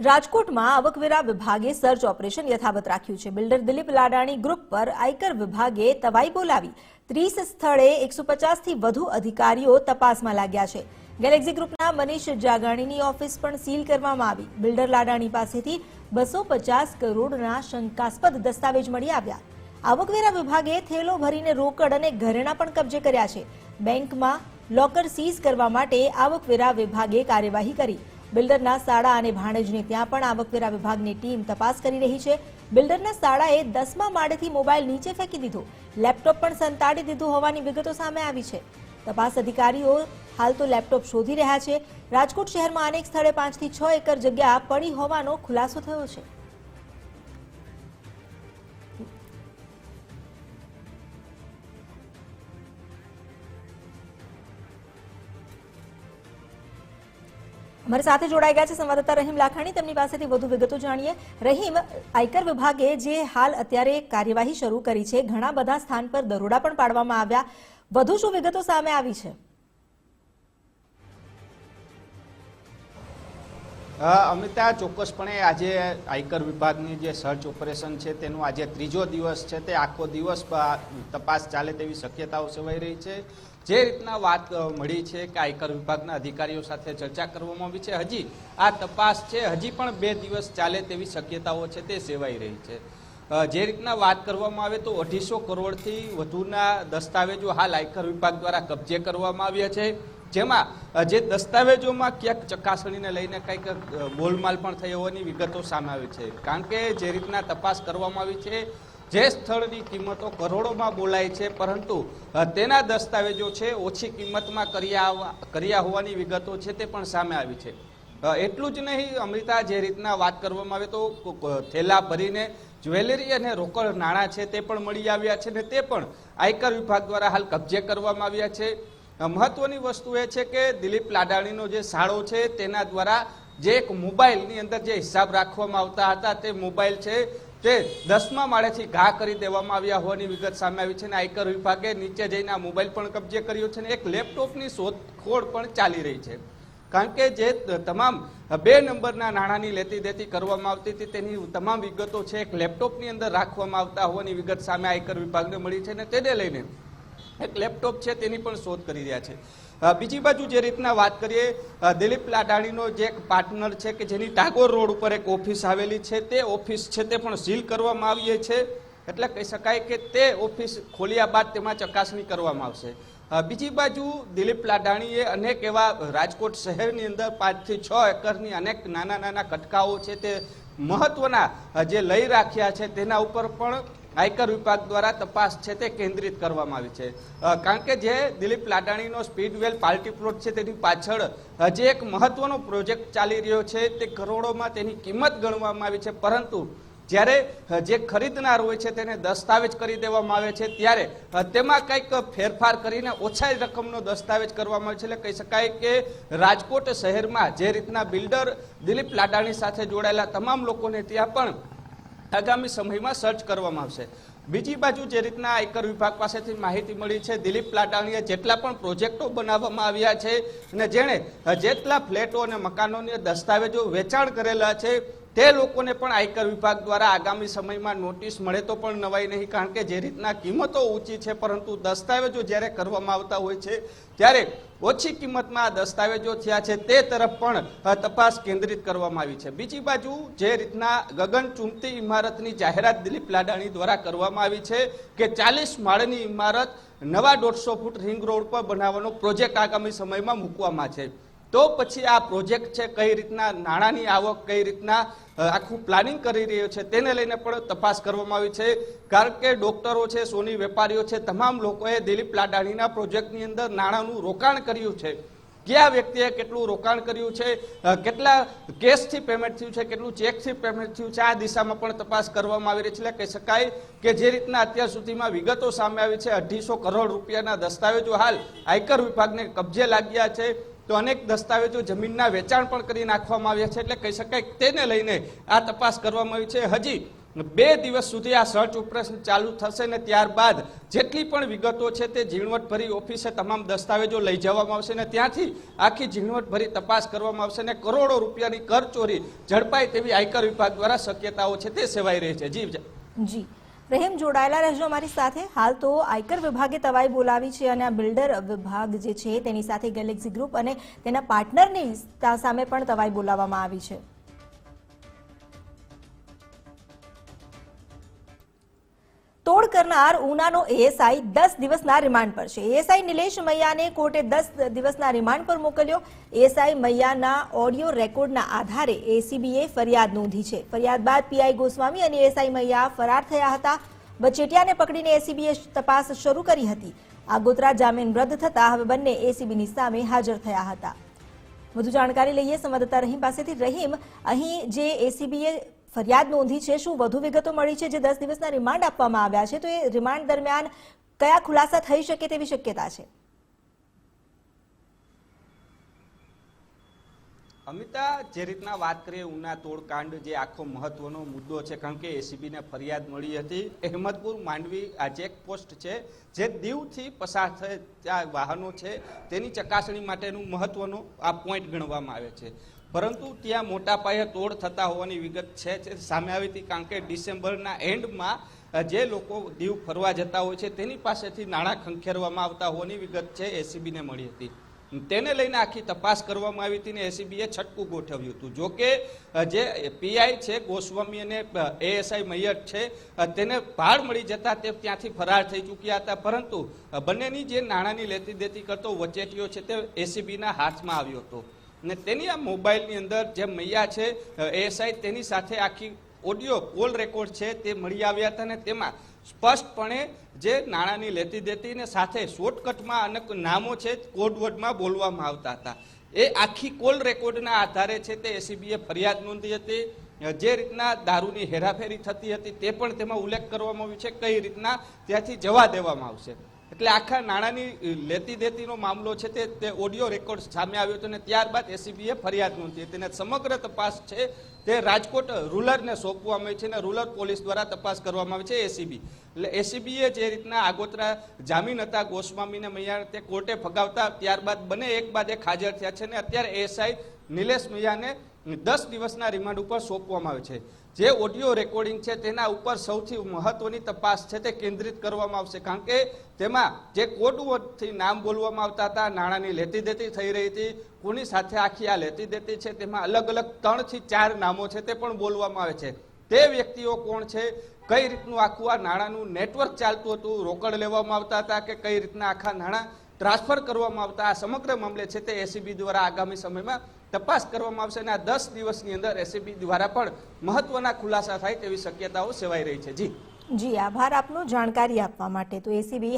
રાજકોટમાં આવકવેરા વિભાગે સર્ચ ઓપરેશન યથાવત રાખ્યું છે. બિલ્ડર દિલીપ લાડાણી ગ્રુપ પર આયકર વિભાગે તવાઈ બોલાવી. ત્રીસ સ્થળે એકસો થી વધુ અધિકારીઓ તપાસમાં લાગ્યા છે. ગેલેક્સી ગ્રુપના મનીષ જાગાણીની ઓફિસ પણ સીલ કરવામાં આવી. બિલ્ડર લાડાણી પાસેથી બસો પચાસ કરોડના શંકાસ્પદ દસ્તાવેજ મળી આવ્યા. આવકવેરા વિભાગે થેલો ભરીને રોકડ અને ઘરેણાં પણ કબજે કર્યા છે. બેંકમાં લોકર સીઝ કરવા માટે આવકવેરા વિભાગે કાર્યવાહી કરી. બિલ્ડરના શાળા અને ભાણેજને ત્યાં પણ આવકવેરા વિભાગની ટીમ તપાસ કરી રહી છે. બિલ્ડરના શાળાએ દસમા માળેથી મોબાઈલ નીચે ફેંકી દીધો. લેપટોપ પણ સંતાડી દીધું હોવાની વિગતો સામે આવી છે. તપાસ અધિકારીઓ હાલ તો લેપટોપ શોધી રહ્યા છે. રાજકોટ શહેરમાં અનેક સ્થળે પાંચથી છ એકર જગ્યા પડી હોવાનો ખુલાસો થયો છે. અમારી સાથે જોડાઈ ગયા છે સંવાદદાતા રહીમ લાખાણી. તેમની પાસેથી વધુ વિગતો જાણીએ. રહીમ, આયકર વિભાગે જે હાલ અત્યારે કાર્યવાહી શરૂ કરી છે, ઘણા બધા સ્થાન પર દરોડા પણ પાડવામાં આવ્યા. વધુ શું વિગતો સામે આવી છે? અમિતા ચોક્કસપણે આજે આયકર વિભાગની જે સર્ચ ઓપરેશન છે, તેનો આજે ત્રીજો દિવસ છે, તે આખો દિવસ તપાસ ચાલે તેવી શક્યતાઓ સેવાઈ રહી છે. જે રીતના વાત મળી છે કે આયકર વિભાગના અધિકારીઓ સાથે ચર્ચા કરવામાં આવી છે, હજી આ તપાસ છે, હજી પણ બે દિવસ ચાલે તેવી શક્યતાઓ છે, તે સેવાઈ રહી છે. જે રીતના વાત કરવામાં આવે તો અઢીસો કરોડથી વધુના દસ્તાવેજો હાલ આયકર વિભાગ દ્વારા કબજે કરવામાં આવ્યા છે. જેમાં જે દસ્તાવેજોમાં ક્યાંક ચકાસણીને લઈને કંઈક ગોલમાલ પણ થઈ હોવાની વિગતો સામે આવી છે. કારણ કે જે રીતના તપાસ કરવામાં આવી છે જે સ્થળની કિંમતો કરોડોમાં બોલાય છે, પરંતુ તેના દસ્તાવેજો છે, ઓછી કિંમતમાં કર્યા કર્યા હોવાની વિગતો છે તે પણ સામે આવી છે. એટલું જ નહીં, અમૃતા, જે રીતના વાત કરવામાં આવે તો થેલા ભરીને જ્વેલરી અને રોકડ નાણાં છે તે પણ મળી આવ્યા છે ને તે પણ આયકર વિભાગ દ્વારા હાલ કબજે કરવામાં આવ્યા છે. મહત્વની વસ્તુ એ છે કે દિલીપ લાડાણીનો જે શાળો છે તેના દ્વારા જે એક મોબાઈલની અંદર જે હિસાબ રાખવામાં આવતા હતા તે મોબાઈલ છે તે દસમા માળેથી ઘા કરી દેવામાં આવ્યા હોવાની વિગત સામે આવી છે અને આયકર વિભાગે નીચે જઈને આ મોબાઈલ પણ કબજે કર્યો છે અને એક લેપટોપની શોધખોળ પણ ચાલી રહી છે. કારણ કે જે તમામ બે નંબરના નાણાંની લેતી દેતી કરવામાં આવતી હતી તેની તમામ વિગતો છે એક લેપટોપની અંદર રાખવામાં આવતા હોવાની વિગત સામે આયકર વિભાગને મળી છે અને તેને લઈને એક લેપટોપ છે તેની પણ શોધ કરી રહ્યા છે. બીજી બાજુ જે રીતના વાત કરીએ દિલીપ લાડાણીનો જે એક પાર્ટનર છે કે જેની ટાગોર રોડ ઉપર એક ઓફિસ આવેલી છે, તે ઓફિસ છે તે પણ સીલ કરવામાં આવી છે. એટલે કહી શકાય કે તે ઓફિસ ખોલ્યા બાદ તેમાં ચકાસણી કરવામાં આવશે. બીજી બાજુ દિલીપ લાડાણીએ અનેક એવા રાજકોટ શહેરની અંદર પાંચથી છ એકરની અનેક નાના નાના કટકાઓ છે તે મહત્વના જે લઈ રાખ્યા છે તેના ઉપર પણ આયકર વિભાગ દ્વારા તપાસ છે તે કેન્દ્રિત કરવામાં આવી છે. કારણ કે જે દિલીપ લાડાણીનો સ્પીડવેલ પાર્ટી પ્લોટ છે તેની પાછળ હજી એક મહત્વનો પ્રોજેક્ટ ચાલી રહ્યો છે તે કરોડોમાં તેની કિંમત ગણવામાં આવી છે. પરંતુ જ્યારે જે ખરીદનાર હોય છે તેને દસ્તાવેજ કરી દેવામાં આવે છે, ત્યારે તેમાં કંઈક ફેરફાર કરીને ઓછા રકમનો દસ્તાવેજ કરવામાં આવે છે. એટલે કહી શકાય કે રાજકોટ શહેરમાં જે રીતના બિલ્ડર દિલીપ લાડાણી સાથે જોડાયેલા તમામ લોકોને ત્યાં પણ આગામી સમયમાં સર્ચ કરવામાં આવશે. બીજી બાજુ જે રીતના આયકર વિભાગ પાસેથી માહિતી મળી છે, દિલીપ લાડાણીએ જેટલા પણ પ્રોજેક્ટો બનાવવામાં આવ્યા છે અને જેણે જેટલા ફ્લેટો અને મકાનોને દસ્તાવેજો વેચાણ કરેલા છે, તે લોકોને પણ આયકર વિભાગ દ્વારા આગામી સમયમાં નોટિસ મળે તો પણ નવાઈ નહીં, કારણ કે જે રીતના કિંમતો ઊંચી છે, પરંતુ દસ્તાવેજો જ્યારે કરવામાં આવતા હોય છે, ત્યારે ઓછી કિંમતમાં દસ્તાવેજો થયા છે તે તરફ પણ તપાસ કેન્દ્રિત કરવામાં આવી છે. બીજી બાજુ જે રીતના ગગન ચૂમતી ઇમારતની જાહેરાત દિલીપ લાડાણી દ્વારા કરવામાં આવી છે કે ચાલીસ માળની ઇમારત નવા દોઢસો ફૂટ રિંગ રોડ પર બનાવવાનો પ્રોજેક્ટ આગામી સમયમાં મૂકવામાં છે. તો પછી આ પ્રોજેક્ટ છે, કઈ રીતના, નાણાંની આવક કઈ રીતના આખું પ્લાનિંગ કરી રહ્યો છે, તેને લઈને પણ તપાસ કરવામાં આવી છે. કારણ કે ડોક્ટરો છે, સોની વેપારીઓ છે, તમામ લોકોએ દિલીપ લાડાણીના પ્રોજેક્ટની અંદર નાણાંનું રોકાણ કર્યું છે. કયા વ્યક્તિએ કેટલું રોકાણ કર્યું છે કેટલા કેશથી પેમેન્ટ થયું છે, કેટલું ચેકથી પેમેન્ટ થયું છે, આ દિશામાં પણ તપાસ કરવામાં આવી રહી છે. કહી શકાય કે જે રીતના અત્યાર સુધીમાં વિગતો સામે આવી છે, અઢીસો કરોડ રૂપિયાના દસ્તાવેજો હાલ આયકર વિભાગને કબજે લાગ્યા છે. તો અનેક દસ્તાવેજો જમીનના વેચાણ પણ કરી નાખવામાં આવ્યા છે. એટલે કહી શકાય તેને લઈને આ તપાસ કરવામાં આવી છે. હજી બે દિવસ સુધી આ સર્ચ ઓપરેશન ચાલુ થશે ને ત્યારબાદ જેટલી પણ વિગતો છે તે ઝીણવટભરી ઓફિસે તમામ દસ્તાવેજો લઈ જવામાં આવશે ને ત્યાંથી આખી ઝીણવટભરી તપાસ કરવામાં આવશે ને કરોડો રૂપિયાની કરચોરી ઝડપાય તેવી આયકર વિભાગ દ્વારા શક્યતાઓ છે તે સેવાઈ રહી છે. જી જી. રહીમ જોડાયેલા રહેજો અમારી સાથે. હાલ તો આયકર વિભાગે તવાઈ બોલાવી છે અને આ બિલ્ડર વિભાગ જે છે તેની સાથે ગેલેક્સી ગ્રુપ અને તેના પાર્ટનરની સામે પણ તવાઈ બોલાવવામાં આવી છે. તોડ કરનાર ઉનાનો એએસઆઈ દસ દિવસના રિમાન્ડ પર છે. એએસઆઈ નિલેશ મૈયાને કોર્ટે દસ દિવસના રિમાન્ડ પર મોકલ્યો. એએસઆઈ મૈયાના ઓડિયો રેકોર્ડના આધારે એસીબીએ ફરિયાદ નોંધી છે. ફરિયાદ બાદ પીઆઈ ગોસ્વામી અને એએસઆઈ મૈયા ફરાર થયા હતા. બચેટિયાને પકડીને એસીબીએ તપાસ શરૂ કરી હતી. આગોતરા જામીન રદ થતા હવે બંને એસીબીની સામે હાજર થયા હતા. વધુ જાણકારી લઈએ, સંવાદદાતા રહીમ પાસેથી. રહીમ, અહીં જે એસીબીએ ફરિયાદ નોંધી છે, શું વધુ વિગતો મળી છે જે દસ દિવસના રિમાન્ડ આપવામાં આવ્યા છે? તો એ રિમાન્ડ દરમિયાન કયા ખુલાસા થઈ શકે તેવી શક્યતા છે? અમિતા, જે રીતના વાત કરીએ, ઉના તોડકાંડ જે આખો મહત્વનો મુદ્દો છે, કારણ કે એસીબીને ફરિયાદ મળી હતી. અહેમદપુર માંડવી આ ચેકપોસ્ટ છે, જે દીવથી પસાર થયે ત્યાં વાહનો છે, તેની ચકાસણી માટેનું મહત્વનો આ પોઈન્ટ ગણવામાં આવે છે. પરંતુ ત્યાં મોટા પાયે તોડ થતા હોવાની વિગત છે સામે આવી હતી કારણ કે ડિસેમ્બરના એન્ડમાં જે લોકો દીવ ફરવા જતા હોય છે, તેની પાસેથી નાણાં ખંખેરવામાં આવતા હોવાની વિગત છે એસીબીને મળી હતી. તેને લઈને આખી તપાસ કરવામાં આવી હતી ને એસીબીએ છટકું ગોઠવ્યું હતું. જો કે જે પીઆઈ છે, ગોસ્વામી અને એએસઆઈ મૈયર છે તેને ભાડ મળી જતા તે ત્યાંથી ફરાર થઈ ચૂક્યા હતા. પરંતુ બંનેની જે નાણાંની લેતી દેતી કરતો વચેટીઓ છે તે એસીબીના હાથમાં આવ્યો હતો. ને તેની આ મોબાઈલની અંદર જે મૈયા છે એએસઆઈ તેની સાથે આખી ઓડિયો કોલ રેકોર્ડ છે તે મળી આવ્યા હતા ને તેમાં સ્પષ્ટપણે જે નાણાંની લેતી દેતી ને સાથે શોર્ટકટમાં અનેક નામો છે કોડવર્ડમાં બોલવામાં આવતા હતા. એ આખી કોલ રેકોર્ડના આધારે છે તે એસીબીએ ફરિયાદ નોંધી હતી. જે રીતના દારૂની હેરાફેરી થતી હતી તે પણ તેમાં ઉલ્લેખ કરવામાં આવ્યો છે, કઈ રીતના ત્યાંથી જવા દેવામાં આવશે. એટલે આખા નાણાંની લેતી દેતીનો મામલો છે તે તે ઓડિયો રેકોર્ડ સામે આવ્યો હતો અને ત્યારબાદ એસીબીએ ફરિયાદ નોંધી હતી અને સમગ્ર તપાસ છે તે રાજકોટ રૂરલને સોંપવામાં આવી છે અને રૂરલ પોલીસ દ્વારા તપાસ કરવામાં આવી છે એસીબી એટલે એસીબીએ જે રીતના આગોતરા જામીન હતા ગોસ્વામીને મૈયા તે કોર્ટે ફગાવતા, ત્યારબાદ બંને એક બાદ એક હાજર થયા છે અને અત્યારે એસઆઈ નિલેશ મૈયાને દસ દિવસના રિમાન્ડ ઉપર સોંપવામાં આવે છે. જે ઓડિયો રેકોર્ડિંગ છે તેના ઉપર સૌથી મહત્વની તપાસ છે તે કેન્દ્રિત કરવામાં આવશે. કારણ કે તેમાં જે કોડવર્ડથી નામ બોલવામાં આવતા હતા, નાણાંની લેતી દેતી થઈ રહી હતી, કોની સાથે આખી આ લેતી દેતી છે તેમાં અલગ અલગ ત્રણથી ચાર નામો છે તે પણ બોલવામાં આવે છે. તે વ્યક્તિઓ કોણ છે, કઈ રીતનું આખું આ નાણાંનું નેટવર્ક ચાલતું હતું, રોકડ લેવામાં આવતા હતા કે કઈ રીતના આખા નાણાં ટ્રાન્સફર કરવામાં આવતા, આ સમગ્ર મામલે છે તે એસીબી દ્વારા આગામી સમયમાં તપાસ કરવામાં આવશે અને આ દસ દિવસની અંદર એસીબી દ્વારા પણ મહત્વના ખુલાસા થાય તેવી શક્યતાઓ સેવાઈ રહી છે. જી. જી, આભાર આપનો જાણકારી આપવા માટે. તો એસીબી